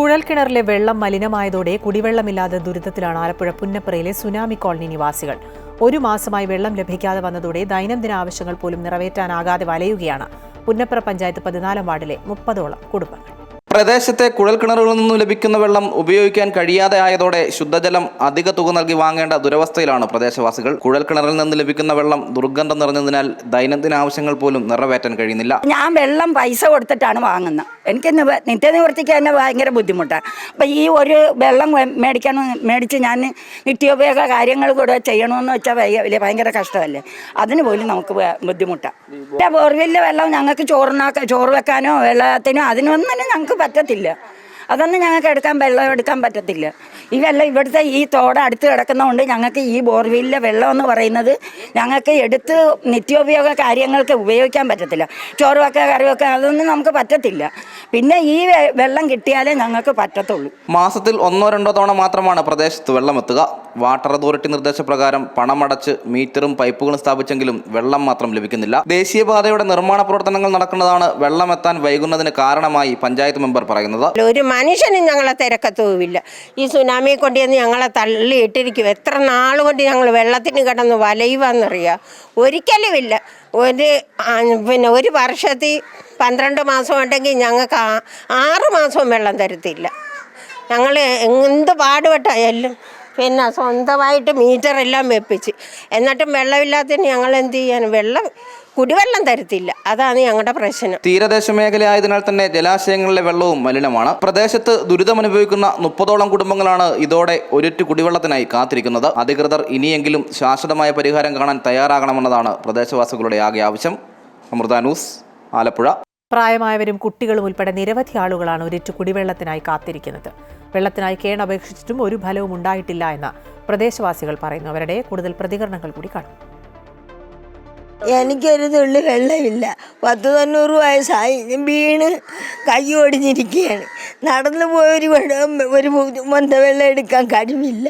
കുഴൽക്കിണറിലെ വെള്ളം മലിനമായതോടെ കുടിവെള്ളമില്ലാതെ ദുരിതത്തിലാണ് ആലപ്പുഴ പുന്നപ്പുറയിലെ സുനാമി കോളനി നിവാസികൾ. ഒരു മാസമായി വെള്ളം ലഭിക്കാതെ വന്നതോടെ ദൈനംദിന ആവശ്യങ്ങൾ പോലും നിറവേറ്റാനാകാതെ വലയുകയാണ്. പുന്നപ്പുറ പഞ്ചായത്ത് പതിനാലാം വാർഡിലെ മുപ്പതോളം കുടുംബങ്ങൾ. പ്രദേശത്തെ കുഴൽക്കിണറുകളിൽ നിന്നും ലഭിക്കുന്ന വെള്ളം ഉപയോഗിക്കാൻ കഴിയാതെ ആയതോടെ ശുദ്ധജലം അധിക തുക നൽകി വാങ്ങേണ്ട ദുരവസ്ഥയിലാണ് പ്രദേശവാസികൾ. കുഴൽക്കിണറിൽ നിന്ന് ലഭിക്കുന്ന വെള്ളം ദുർഗന്ധം നിറഞ്ഞതിനാൽ ദൈനംദിന ആവശ്യങ്ങൾ പോലും നിറവേറ്റാൻ കഴിയുന്നില്ല. ഞാൻ വെള്ളം പൈസ കൊടുത്തിട്ടാണ് വാങ്ങുന്നത്. എനിക്ക് നിവ- നിത്യനിവൃത്തിക്ക് തന്നെ ഭയങ്കര ബുദ്ധിമുട്ടാണ്. അപ്പം ഈ ഒരു വെള്ളം മേടിക്കണം മേടിച്ച് ഞാൻ നിത്യോപയോഗ കാര്യങ്ങൾ കൂടെ ചെയ്യണമെന്ന് വെച്ചാൽ ഭയങ്കര കഷ്ടമല്ലേ? അതിന് പോലും നമുക്ക് ബുദ്ധിമുട്ടാണ് വെള്ളം ഞങ്ങൾക്ക് ചോറിനാക്ക ചോറ് വെക്കാനോ വെള്ളത്തിനോ അതിനൊന്നും തന്നെ ഞങ്ങൾക്ക് പറ്റത്തില്ല. അതൊന്നും ഞങ്ങൾക്ക് എടുക്കാൻ വെള്ളം എടുക്കാൻ പറ്റത്തില്ല. ഈ വെള്ളം ഇവിടുത്തെ ഈ തോട് അടുത്ത് കിടക്കുന്നതുകൊണ്ട് ഞങ്ങൾക്ക് ഈ ബോർവെല്ലിലെ വെള്ളം എന്ന് പറയുന്നത് ഞങ്ങൾക്ക് എടുത്ത് നിത്യോപയോഗ കാര്യങ്ങൾക്ക് ഉപയോഗിക്കാൻ പറ്റത്തില്ല. ചോറ് വെക്കുക കറി വെക്കുക അതൊന്നും നമുക്ക് പറ്റത്തില്ല. പിന്നെ ഈ വെള്ളം കിട്ടിയാലേ ഞങ്ങൾക്ക് പറ്റത്തുള്ളൂ. മാസത്തിൽ ഒന്നോ രണ്ടോ തവണ മാത്രമാണ് പ്രദേശത്ത് വെള്ളം എത്തുക. വാട്ടർ അതോറിറ്റി നിർദ്ദേശപ്രകാരം പണമടച്ച് മീറ്ററും പൈപ്പുകളും സ്ഥാപിച്ചെങ്കിലും വെള്ളം മാത്രം ലഭിക്കുന്നില്ല. ദേശീയപാതയുടെ നിർമ്മാണ പ്രവർത്തനങ്ങൾ നടക്കുന്നതാണ് വെള്ളം എത്താൻ വൈകുന്നതിന് കാരണമായി പഞ്ചായത്ത് മെമ്പർ പറയുന്നത്. ഒരു മനുഷ്യനും ഞങ്ങളെ തിരക്കത്തുമില്ല. ഈ സുനാമിയെ കൊണ്ടുവന്ന് ഞങ്ങളെ തള്ളിയിട്ടിരിക്കും എത്ര നാൾ കൊണ്ട് ഞങ്ങൾ വെള്ളത്തിന് കിടന്ന് വലയുവാന്നറിയാം? ഒരിക്കലുമില്ല. ഒരു പിന്നെ ഒരു വർഷത്തിൽ പന്ത്രണ്ട് മാസം ഉണ്ടെങ്കിൽ ഞങ്ങൾക്ക് ആറ് മാസവും വെള്ളം തരത്തില്ല. ഞങ്ങൾ എന്ത് പാടുപെട്ടായാലും പിന്നെ സ്വന്തമായിട്ട് മീറ്ററെല്ലാം വെപ്പിച്ച്. എന്നിട്ടും വെള്ളമില്ലാത്തതിന് ഞങ്ങൾ എന്ത് ചെയ്യാൻ വെള്ളം കുടിവെള്ളം തരത്തില്ല. അതാണ് ഞങ്ങളുടെ പ്രശ്നം. തീരദേശ മേഖലയായതിനാൽ തന്നെ ജലാശയങ്ങളിലെ വെള്ളവും മലിനമാണ്. പ്രദേശത്ത് ദുരിതമനുഭവിക്കുന്ന മുപ്പതോളം കുടുംബങ്ങളാണ് ഇതോടെ ഒരിറ്റു കുടിവെള്ളത്തിനായി കാത്തിരിക്കുന്നത്. അധികൃതർ ഇനിയെങ്കിലും ശാശ്വതമായ പരിഹാരം കാണാൻ തയ്യാറാകണമെന്നതാണ് പ്രദേശവാസികളുടെ ആകെ ആവശ്യം. അമൃത ന്യൂസ് ആലപ്പുഴ. പ്രായമായവരും കുട്ടികളും ഉൾപ്പെടെ നിരവധി ആളുകളാണ് ഒരിറ്റു കുടിവെള്ളത്തിനായി കാത്തിരിക്കുന്നത്. വെള്ളത്തിനായി കേണപേക്ഷിച്ചിട്ടും ഒരു ഫലവും ഉണ്ടായിട്ടില്ല എന്ന് പ്രദേശവാസികൾ പറയുന്നു. അവരുടെ കൂടുതൽ പ്രതികരണങ്ങൾ കൂടി കാണും. എനിക്കൊരു തുള്ളി വെള്ളമില്ല. പത്ത് തൊണ്ണൂറ് വയസ്സായി വീണ് കൈ ഒടിഞ്ഞിരിക്കുകയാണ് നടന്നു പോയ ഒരു വെള്ളം ഒരു മൊന്ത വെള്ളം എടുക്കാൻ കഴിവില്ല.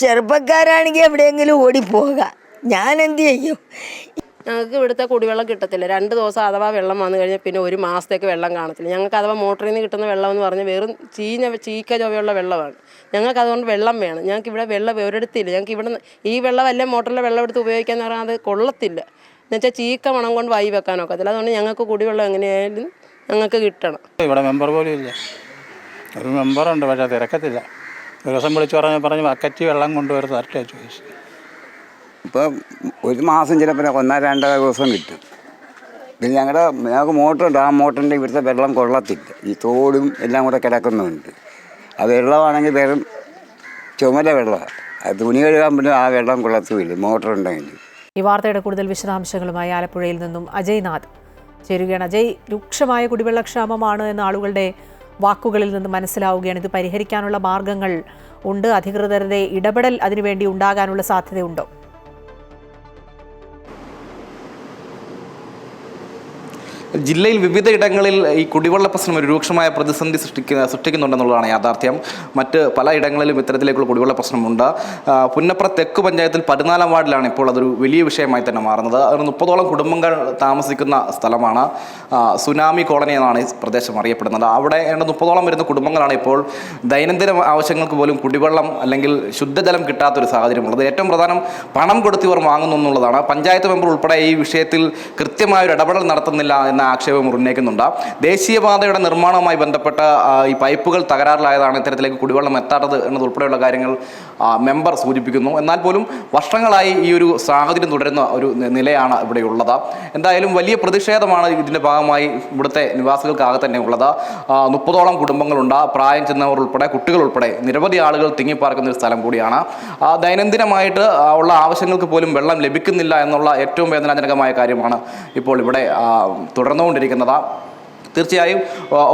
ചെറുപ്പക്കാരാണെങ്കിൽ എവിടെയെങ്കിലും ഓടിപ്പോകാം. ഞാൻ എന്ത് ചെയ്യും? ഞങ്ങൾക്ക് ഇവിടുത്തെ കുടിവെള്ളം കിട്ടത്തില്ല. രണ്ട് ദിവസം അഥവാ വെള്ളം വന്നു കഴിഞ്ഞാൽ പിന്നെ ഒരു മാസത്തേക്ക് വെള്ളം കാണത്തില്ല. ഞങ്ങൾക്ക് അഥവാ മോട്ടറിൽ നിന്ന് കിട്ടുന്ന വെള്ളം എന്ന് പറഞ്ഞാൽ വെറും ചീഞ്ഞ ചീക്ക ചൊവയുള്ള വെള്ളമാണ്. ഞങ്ങൾക്ക് അതുകൊണ്ട് വെള്ളം വേണം. ഞങ്ങൾക്ക് ഇവിടെ വെള്ളം ഒരിടത്തില്ല. ഞങ്ങൾക്ക് ഇവിടെ ഈ വെള്ളം അല്ലേ മോട്ടറിലെ വെള്ളം എടുത്ത് ഉപയോഗിക്കാന്ന് പറഞ്ഞാൽ അത് കൊള്ളത്തില്ല. എന്നുവെച്ചാൽ ചീക്ക മണം കൊണ്ട് വായി വെക്കാൻ ഒക്കത്തില്ല. അതുകൊണ്ട് ഞങ്ങൾക്ക് കുടിവെള്ളം എങ്ങനെയായാലും ഞങ്ങൾക്ക് കിട്ടണം. ഇവിടെ മെമ്പർ പോലും ഇല്ല. ഒരു മെമ്പറുണ്ട് പക്ഷേ തിരക്കത്തില്ല. ദിവസം വിളിച്ച് പറഞ്ഞ് പറഞ്ഞ് ബക്കറ്റ് വെള്ളം കൊണ്ടുവരുന്ന തരട്ടെ ചോദിച്ചു ഇപ്പം ഒരു മാസം ചിലപ്പോൾ ഒന്നോ രണ്ടോ ദിവസം കിട്ടും. പിന്നെ ഞങ്ങളുടെ ഞങ്ങൾക്ക് മോട്ടറുണ്ട്. ആ മോട്ടറിന്റെ ഇവിടുത്തെ വെള്ളം കൊള്ളത്തില്ല. ഈ തോടും എല്ലാം കൂടെ കിടക്കുന്നുണ്ട്. ആ വെള്ളമാണെങ്കിൽ വെറും ചുമല വെള്ളമാണ് അത് തുണി കഴുകാൻ പിന്നെ ആ വെള്ളം കൊള്ളത്തുമില്ല മോട്ടറുണ്ടെങ്കിൽ. ഈ വാർത്തയുടെ കൂടുതൽ വിശദാംശങ്ങളുമായി ആലപ്പുഴയിൽ നിന്നും അജയ് നാഥ് ചേരുകയാണ്. അജയ് രൂക്ഷമായ കുടിവെള്ളക്ഷാമമാണ് എന്ന ആളുകളുടെ വാക്കുകളിൽ നിന്ന് മനസ്സിലാവുകയാണ്. ഇത് പരിഹരിക്കാനുള്ള മാർഗങ്ങൾ ഉണ്ട്. അധികൃതരുടെ ഇടപെടൽ അതിനുവേണ്ടി ഉണ്ടാകാനുള്ള സാധ്യതയുണ്ടോ? ജില്ലയിൽ വിവിധ ഇടങ്ങളിൽ ഈ കുടിവെള്ള പ്രശ്നം ഒരു രൂക്ഷമായ പ്രതിസന്ധി സൃഷ്ടിക്കുന്ന സൃഷ്ടിക്കുന്നുണ്ടെന്നുള്ളതാണ് യാഥാർത്ഥ്യം. മറ്റ് പല ഇടങ്ങളിലും ഇത്തരത്തിലേക്കുള്ള കുടിവെള്ള പ്രശ്നമുണ്ട്. പുന്നപ്ര തെക്ക് പഞ്ചായത്തിൽ പതിനാലാം വാർഡിലാണ് ഇപ്പോൾ അതൊരു വലിയ വിഷയമായി തന്നെ മാറുന്നത്. അതിന് മുപ്പതോളം കുടുംബങ്ങൾ താമസിക്കുന്ന സ്ഥലമാണ് സുനാമി കോളനി എന്നാണ് ഈ പ്രദേശം അറിയപ്പെടുന്നത്. അവിടെ ഏതാണ്ട് മുപ്പതോളം വരുന്ന കുടുംബങ്ങളാണ് ഇപ്പോൾ ദൈനംദിന ആവശ്യങ്ങൾക്ക് പോലും കുടിവെള്ളം അല്ലെങ്കിൽ ശുദ്ധജലം കിട്ടാത്തൊരു സാഹചര്യമുള്ളത്. ഏറ്റവും പ്രധാനം പണം കൊടുത്ത് ഇവർ വാങ്ങുന്നു എന്നുള്ളതാണ്. പഞ്ചായത്ത് മെമ്പർ ഉൾപ്പെടെ ഈ വിഷയത്തിൽ കൃത്യമായ ഒരു ഇടപെടൽ നടത്തുന്നില്ല എന്ന ആക്ഷേപം ഉന്നയിക്കുന്നുണ്ട്. ദേശീയപാതയുടെ നിർമ്മാണവുമായി ബന്ധപ്പെട്ട ഈ പൈപ്പുകൾ തകരാറിലായതാണ് ഇത്തരത്തിലേക്ക് കുടിവെള്ളം എത്താത്തത് എന്നതുൾപ്പെടെയുള്ള കാര്യങ്ങൾ മെമ്പർ സൂചിപ്പിക്കുന്നു. എന്നാൽ പോലും വർഷങ്ങളായി ഈ ഒരു സാഹചര്യം തുടരുന്ന ഒരു നിലയാണ് ഇവിടെയുള്ളത്. എന്തായാലും വലിയ പ്രതിഷേധമാണ് ഇതിന്റെ ഭാഗമായി ഇവിടുത്തെ നിവാസികൾക്കാകെ തന്നെ ഉള്ളത്. മുപ്പതോളം കുടുംബങ്ങളുണ്ട്. പ്രായം ചെന്നവർ ഉൾപ്പെടെ കുട്ടികൾ ഉൾപ്പെടെ നിരവധി ആളുകൾ തിങ്ങിപ്പാർക്കുന്ന ഒരു സ്ഥലം കൂടിയാണ്. ദൈനംദിനമായിട്ട് ഉള്ള ആവശ്യങ്ങൾക്ക് പോലും വെള്ളം ലഭിക്കുന്നില്ല എന്നുള്ള ഏറ്റവും വേദനാജനകമായ കാര്യമാണ് ഇപ്പോൾ ഇവിടെ ആ, തുടർന്നുകൊണ്ടിരിക്കുന്നത് തീർച്ചയായും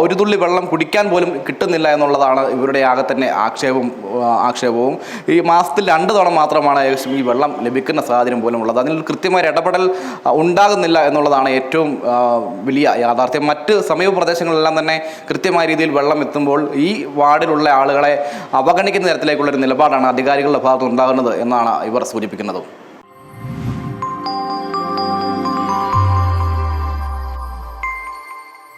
ഒരു തുള്ളി വെള്ളം കുടിക്കാൻ പോലും കിട്ടുന്നില്ല എന്നുള്ളതാണ് ഇവരുടെ ആകെ തന്നെ ആക്ഷേപവും ആക്ഷേപവും. ഈ മാസത്തിൽ രണ്ട് തവണ മാത്രമാണ് ഏകദേശം ഈ വെള്ളം ലഭിക്കുന്ന സാഹചര്യം പോലും ഉള്ളത്. അതിൽ കൃത്യമായ ഇടപെടൽ ഉണ്ടാകുന്നില്ല എന്നുള്ളതാണ് ഏറ്റവും വലിയ യാഥാർത്ഥ്യം. മറ്റ് സമീപ പ്രദേശങ്ങളിലെല്ലാം തന്നെ കൃത്യമായ രീതിയിൽ വെള്ളം എത്തുമ്പോൾ ഈ വാർഡിലുള്ള ആളുകളെ അവഗണിക്കുന്ന തരത്തിലേക്കുള്ളൊരു നിലപാടാണ് അധികാരികളുടെ ഭാഗത്ത് ഉണ്ടാകുന്നത് എന്നാണ് ഇവർ സൂചിപ്പിക്കുന്നത്.